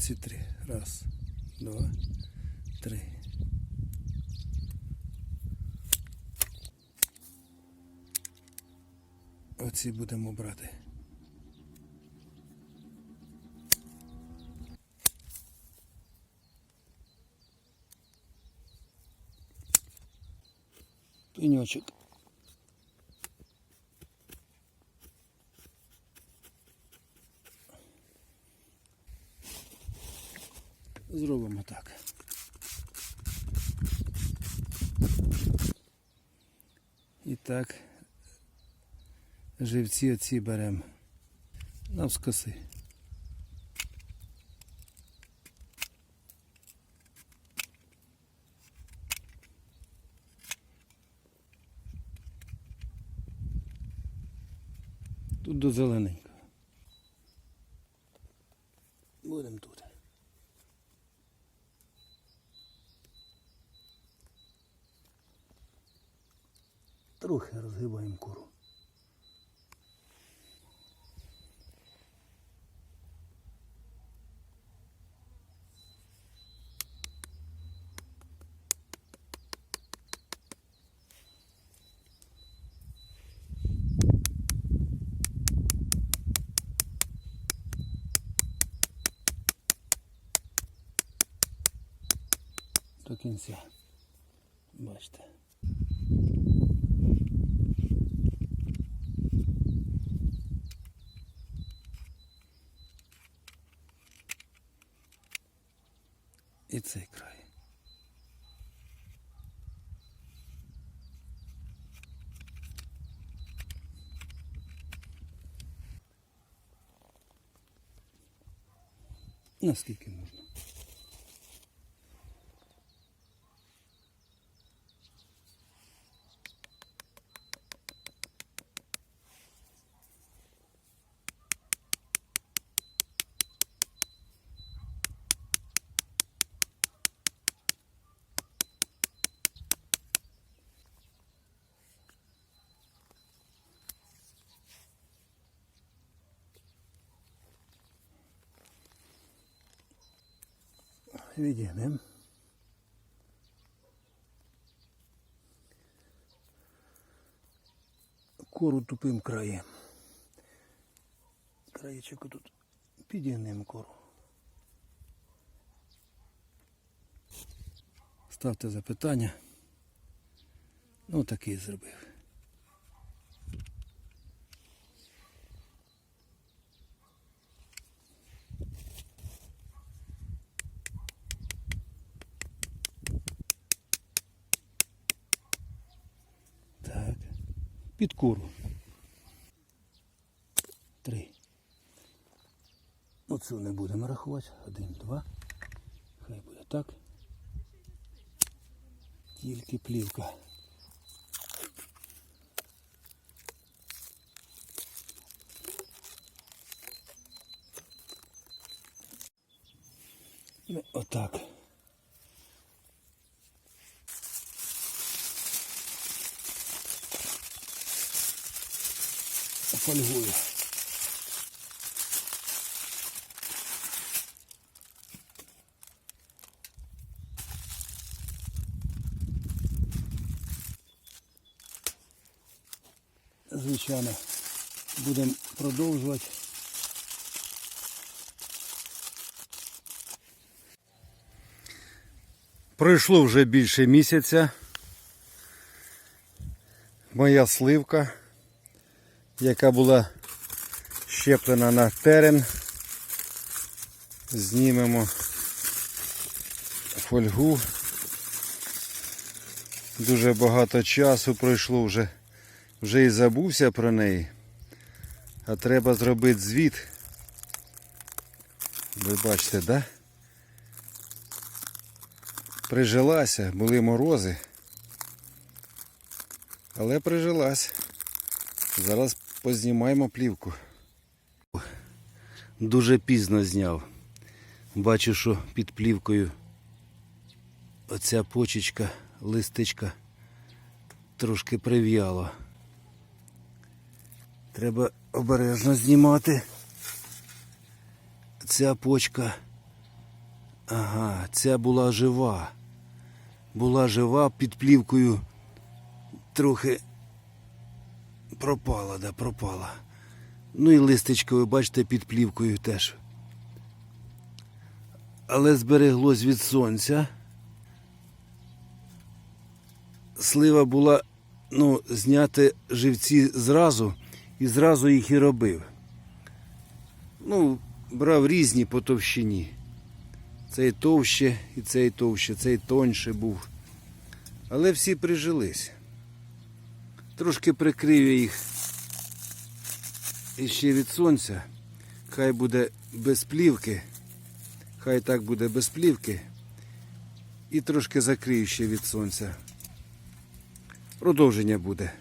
Оці три. Раз, два, три. Оці будемо брати. Пеньочок. Зробимо так. І так, живці оці беремо навскоси. Тут до зелененького. Трохи розгибаємо кору. До кінця. Бачите. Цей край. Наскільки можна? Відійдемо. Кору тупим краєм. Краєчок тут підігнемо кору. Ставте запитання. Ну такий зробив. Так. Під куру. Три. Оцю не будемо рахувати. Один, два. Хай буде так. Тільки плівка. Ну, отак. Фольгую. Звичайно, будемо продовжувати. Пройшло вже більше місяця. Моя сливка, яка була щеплена на терен. Знімемо фольгу. Дуже багато часу пройшло вже. Вже і забувся про неї. А треба зробити звіт. Ви бачите? Да? прижилася, були морози. Але прижилась. Зараз познімаємо плівку. Дуже пізно зняв. Бачу, що під плівкою оця почечка, листичка трошки прив'яло. Треба обережно знімати. Ця почка Ага, ця була жива. Була жива під плівкою. Трохи пропала, да, пропала. Ну і листечко, ви бачите, під плівкою теж. Але збереглось від сонця. Слива була, ну, зняти живці зразу і зразу їх і робив. Ну, брав різні по товщині. Цей товще і цей товще, цей тоньше був. Але всі прижились. Трошки прикрив я їх іще від сонця. Хай буде без плівки. Хай так буде без плівки. І трошки закрию ще від сонця. Продовження буде.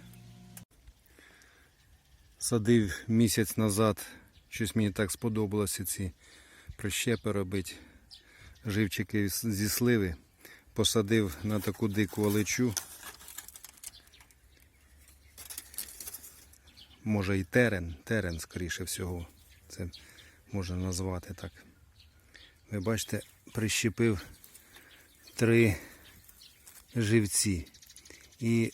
Садив місяць назад, щось мені так сподобалося ці прищепи робити, живчики зі сливи. Посадив на таку дику олечу. Може і терен, терен, скоріше всього. Це можна назвати так. Ви бачите, прищепив три живці. І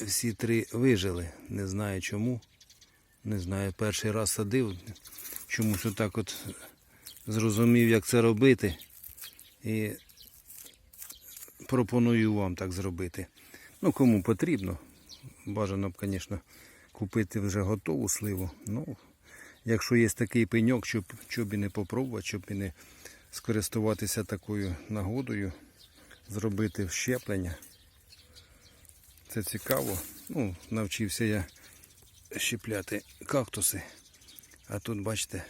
всі три вижили. Не знаю чому. Не знаю, перший раз садив. Чомусь отак от зрозумів, як це робити. І пропоную вам так зробити. Ну, кому потрібно. Бажано б, звісно, купити вже готову сливу. Ну, якщо є такий пеньок, щоб, щоб і не попробувати, щоб і не скористуватися такою нагодою, зробити щеплення. Це цікаво. Ну, навчився я щепляти кактуси. А тут, бачите,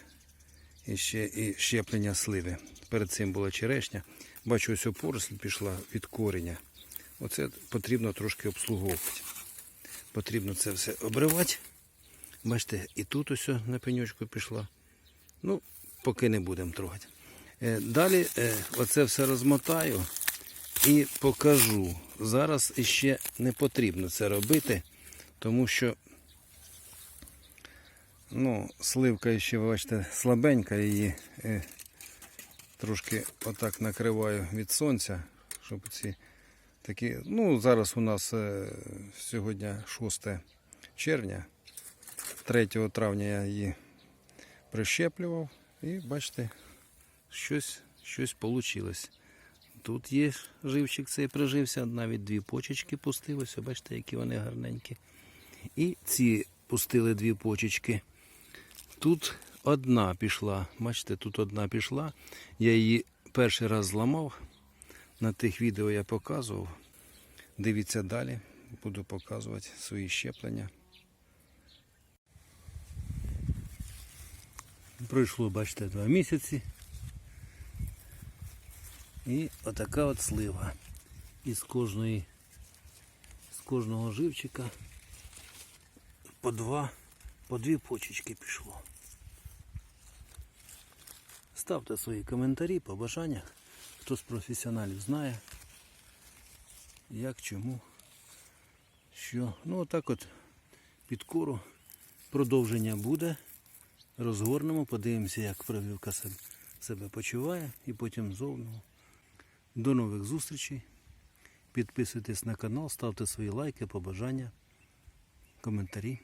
іще і щеплення сливи. Перед цим була черешня. Бачу, ось поросль пішла від кореня. Оце потрібно трошки обслуговувати. Потрібно це все обривати. Бачите, і тут ось на пеньочку пішла. Ну, поки не будемо трогати. Е, Далі е, оце все розмотаю і покажу. Зараз іще не потрібно це робити, тому що ну, сливка ще, бачите, слабенька, її е, трошки отак накриваю від сонця, щоб ці такі. Ну, зараз у нас е, сьогодні 6 червня, 3 травня я її прищеплював і бачите, щось, щось вийшло. Тут є живчик цей прижився, навіть дві почечки пустилося, бачите, які вони гарненькі. І ці пустили дві почечки. Тут одна пішла. Бачите, тут одна пішла. Я її перший раз зламав. На тих відео я показував. Дивіться далі, буду показувати свої щеплення. Пройшло, бачите, два місяці. І отака от слива. І з кожної, з кожного живчика по два, по дві почечки пішло. Ставте свої коментарі, побажання. Хто з професіоналів знає, як, чому, що. Ну отак от під кору продовження буде. Розгорнемо, подивимося, як прививка себе, почуває і потім зовну. До нових зустрічей. Підписуйтесь на канал, ставте свої лайки, побажання, коментарі.